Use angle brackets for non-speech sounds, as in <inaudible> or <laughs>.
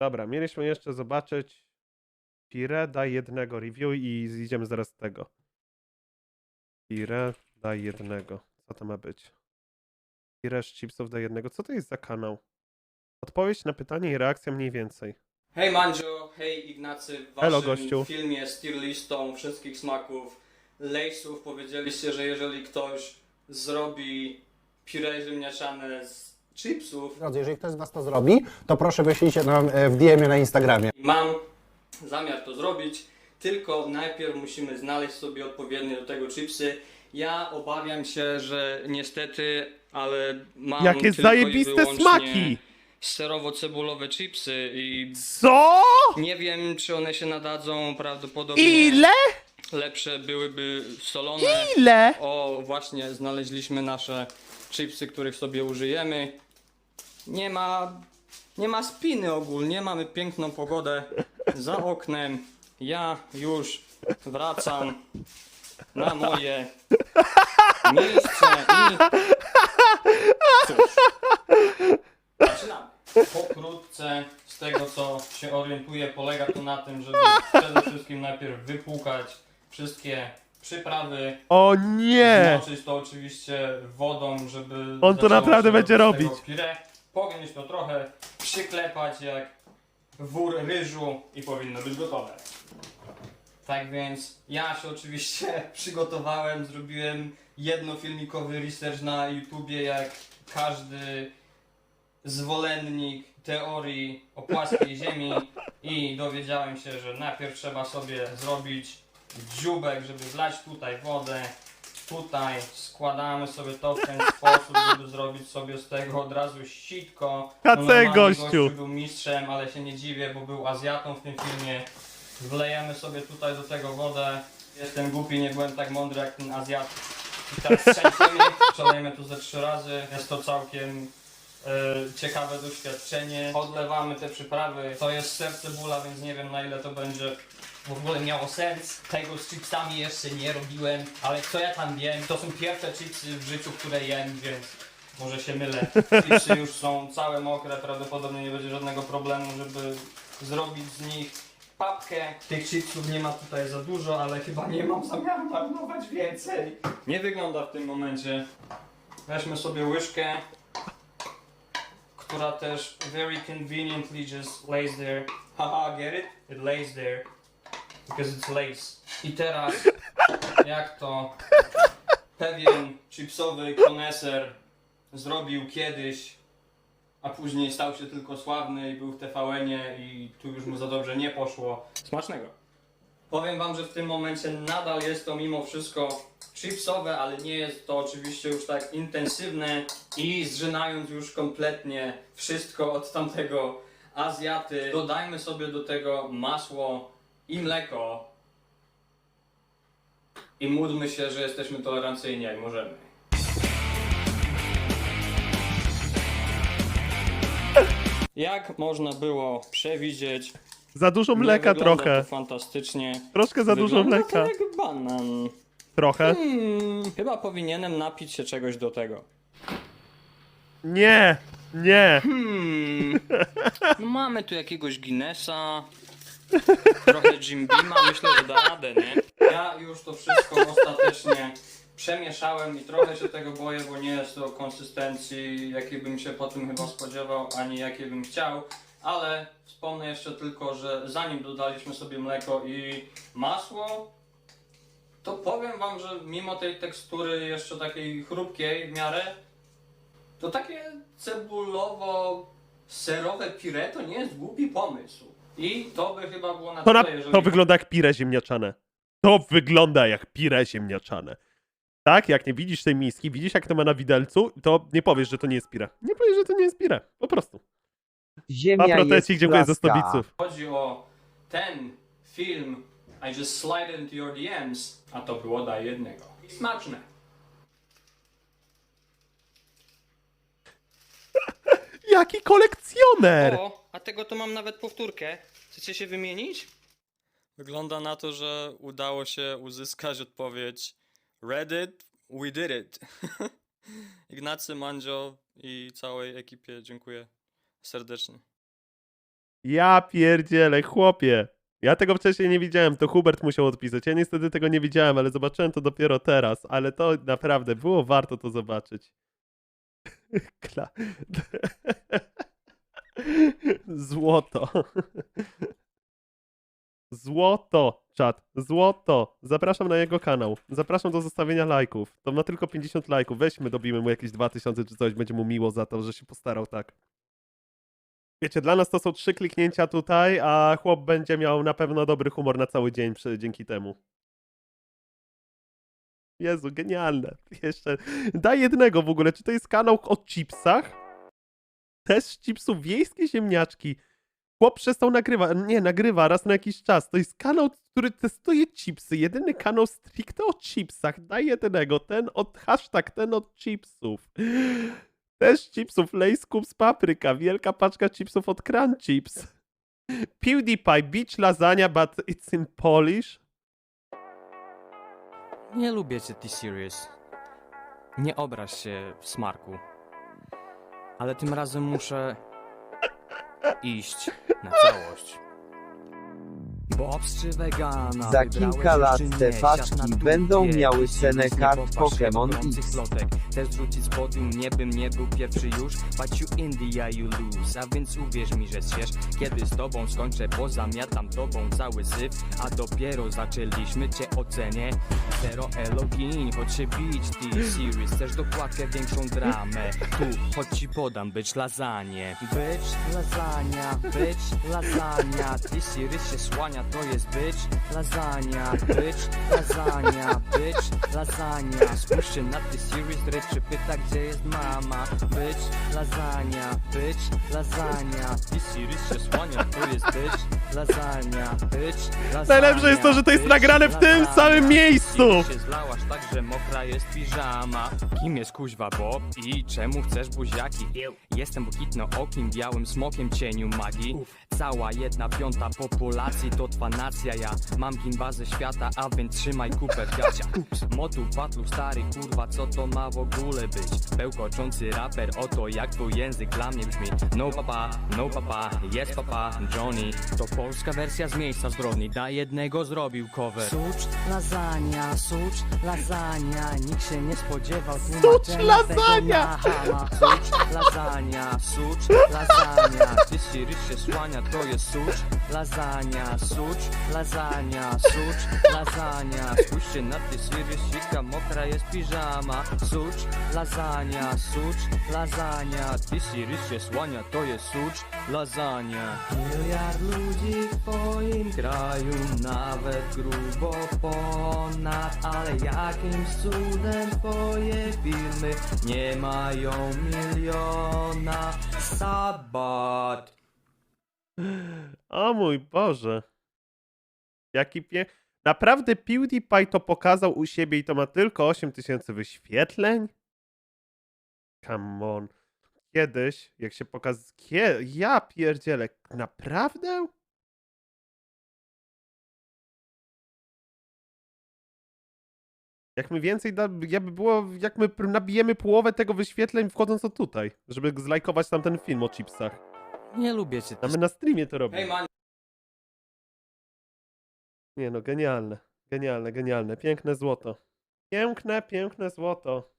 Dobra, mieliśmy jeszcze zobaczyć Pire, daj jednego review i idziemy zaraz z tego. Pire, daj jednego. Co to ma być? Pire z chipsów daj jednego. Co to jest za kanał? Odpowiedź na pytanie i reakcja mniej więcej. Hej Mandzio, hej Ignacy, w Hello, waszym gościu. filmie z tier listą wszystkich smaków lejsów powiedzieliście, że jeżeli ktoś zrobi pire ziemniaczane z chipsów, Drodzy, jeżeli ktoś z Was to zrobi, to proszę wyślijcie nam e, w DM-ie na Instagramie. mam zamiar to zrobić, tylko najpierw musimy znaleźć sobie odpowiednie do tego chipsy. Ja obawiam się, że niestety, ale mam Jakie tylko i zajebiste wyłącznie smaki! Serowo-cebulowe chipsy i Co? nie wiem, czy one się nadadzą prawdopodobnie. Ile? Lepsze byłyby solone. Ile? O, właśnie znaleźliśmy nasze chipsy, których sobie użyjemy. Nie ma, nie ma spiny ogólnie, mamy piękną pogodę za oknem. Ja już wracam na moje miejsce i cóż, zaczynamy. Pokrótce z tego co się orientuję polega to na tym, żeby przede wszystkim najpierw wypłukać wszystkie przyprawy, O nie! Zmoczyć to oczywiście wodą, żeby. On to zaczęło naprawdę się będzie robić z robić. tego Pire. Pognieść to trochę, przyklepać jak wór ryżu i powinno być gotowe. Tak więc ja się oczywiście <laughs> przygotowałem, zrobiłem jednofilmikowy research na YouTubie, jak każdy zwolennik teorii o płaskiej <laughs> ziemi i dowiedziałem się, że najpierw trzeba sobie zrobić dziubek, żeby wlać tutaj wodę, tutaj składamy sobie to w ten sposób, żeby zrobić sobie z tego od razu sitko. Kacę, normalnie gościu. był mistrzem, ale się nie dziwię, bo był Azjatą w tym filmie. Wlejemy sobie tutaj do tego wodę. Jestem głupi, nie byłem tak mądry jak ten Azjat. I teraz trzęsiemy, przelejemy tu ze trzy razy. Jest to całkiem ciekawe doświadczenie. Odlewamy te przyprawy. To jest serce bóla, więc nie wiem na ile to będzie w ogóle miało sens. Tego z chipsami jeszcze nie robiłem, ale co ja tam wiem? To są pierwsze chipsy w życiu, które jem, więc może się mylę. Chipsy już są całe mokre, prawdopodobnie nie będzie żadnego problemu, żeby zrobić z nich papkę. Tych chipsów nie ma tutaj za dużo, ale chyba nie mam zamiaru marnować więcej. Nie wygląda w tym momencie. Weźmy sobie łyżkę, która też very conveniently just lays there. Haha, get it? It lays there. Because it's lace. I teraz, jak to pewien chipsowy koneser zrobił kiedyś, a później stał się tylko sławny i był w TVN-ie i tu już mu za dobrze nie poszło. Smacznego. Powiem wam, że w tym momencie nadal jest to mimo wszystko chipsowe, ale nie jest to oczywiście już tak intensywne i zżynając już kompletnie wszystko od tamtego Azjaty, dodajmy sobie do tego masło i mleko i módlmy się, że jesteśmy tolerancyjni jak możemy. Jak można było przewidzieć, Za dużo nie mleka wygląda trochę. Fantastycznie. Troszkę za dużo Wygląda mleka. To jak banan. Trochę. Hmm, chyba powinienem napić się czegoś do tego. Nie! Nie! Hmm. <laughs> No mamy tu jakiegoś Guinnessa. Trochę Jim Beama, myślę, że da radę, nie? Ja już to wszystko ostatecznie przemieszałem i trochę się tego boję, bo nie jest to konsystencji, jakiej bym się po tym chyba spodziewał, ani jakiej bym chciał. Ale wspomnę jeszcze tylko, że zanim dodaliśmy sobie mleko i masło, to powiem wam, że mimo tej tekstury jeszcze takiej chrupkiej w miarę, to takie cebulowo-serowe pire to nie jest głupi pomysł. I to by chyba było na To, na, tyle, jeżeli... to wygląda jak pire ziemniaczane. To wygląda jak pire ziemniaczane. Tak? Jak nie widzisz tej miski, widzisz jak to ma na widelcu, to nie powiesz, że to nie jest pire. Nie powiesz, że to nie jest pire. Po prostu. Ziemia A jest protecik, dziękuję za 100 płaska. biców. chodzi o ten film I just slide into your DMs, a to było daj jednego. Smaczne. <laughs> Jaki kolekcjoner! O, a tego to mam nawet powtórkę. Chcecie się wymienić? Wygląda na to, że udało się uzyskać odpowiedź Reddit, we did it. <laughs> Ignacy, Mandzio i całej ekipie dziękuję serdecznie. Ja pierdzielę, chłopie. Ja tego wcześniej nie widziałem, to Hubert musiał odpisać. Ja niestety tego nie widziałem, ale zobaczyłem to dopiero teraz. Ale to naprawdę było warto to zobaczyć. <laughs> Kla... <laughs> Złoto. Złoto, czat. Złoto. Zapraszam na jego kanał. Zapraszam do zostawienia lajków. To ma tylko 50 lajków. Weźmy, dobijmy mu jakieś 2000 czy coś. Będzie mu miło za to, że się postarał tak. Wiecie, dla nas to są trzy kliknięcia tutaj, a chłop będzie miał na pewno dobry humor na cały dzień przy, dzięki temu. Jezu, genialne. Jeszcze daj jednego w ogóle. Czy to jest kanał o chipsach? Też z chipsów wiejskie ziemniaczki. Chłop przestał nagrywać. Nie, nagrywa raz na jakiś czas. To jest kanał, który testuje chipsy. Jedyny kanał stricte o chipsach. Daj jednego. Ten od hashtag, ten od chipsów. Też chipsów Lay's Cubes Papryka. Wielka paczka chipsów od Crunch Chips. PewDiePie Beach Lasagna, but it's in Polish. Nie lubię cię, T-Series. Nie obraź się, Smarku. Ale tym razem muszę iść na całość. Bobs czy wegana? Za kilka lat te paczki będą miały cenę kart Pokémon X. lotek. Też rzucić z podium, nie bym nie był pierwszy już But you India, you lose A więc uwierz mi, że zwiesz Kiedy z tobą skończę, bo zamiatam tobą cały syf A dopiero zaczęliśmy cię ocenię Zero elogii, choć się bić T-Series Chcesz dokładkę, większą dramę Tu, choć ci podam, być lasagne Być lasagna, być lasagna T-Series się słania, to jest być lasagna Być lasagna, być lasagna. Spójrzcie na T-Series, ryczy pyta, gdzie jest mama. Być lasagna, być lasagna. T-Series się słania, to jest być lasagna Być lasagna Najlepsze jest to, że to jest nagrane w tym lasagna. samym miejscu. T-Series się zlałaś tak, że mokra jest piżama Kim jest kuźwa Bob i czemu chcesz buziaki? Jestem błękitno okim, białym smokiem cieniu magii Cała jedna piąta populacji to twa nacja Ja mam gimbazę świata, a więc trzymaj kupę w gaciach <laughs> Motu patlu stary, kurwa, co to ma w ogóle być? Bełkoczący raper, oto jak twój język dla mnie brzmi No papa, no papa, jest papa, Johnny To polska wersja z miejsca zbrodni, dla jednego zrobił cover. Sucz, lasagna, sucz, lasagna. Nikt się nie spodziewał Sucz, tłumaczenia tego lasagna! na hama. Sucz, lasagna, sucz, lasagna. Ty się słania, to jest sucz Lasagna, sucz, lasagna, sucz, lasagna. Spójrzcie na ty Sirius, sika, mokra jest piżama. Sucz, lasagna, sucz, lasagna. Ty Sirius się słania, to jest sucz, lasagna. Miliard ludzi w twoim kraju Nawet grubo ponad. Ale jakimś cudem twoje filmy Nie mają miliona. Sabat O mój Boże. Jaki pie... Naprawdę PewDiePie to pokazał u siebie i to ma tylko 8000 wyświetleń? Come on. Kiedyś, jak się pokaz... Kie... Ja pierdzielę. Naprawdę? Jak my więcej, jakby było, jak my nabijemy połowę tego wyświetleń wchodząc to tutaj, żeby zlajkować tam ten film o chipsach. Nie lubię cię A my na streamie to robimy. Man, Nie no, genialne. Genialne, genialne. Piękne złoto. Piękne, piękne złoto.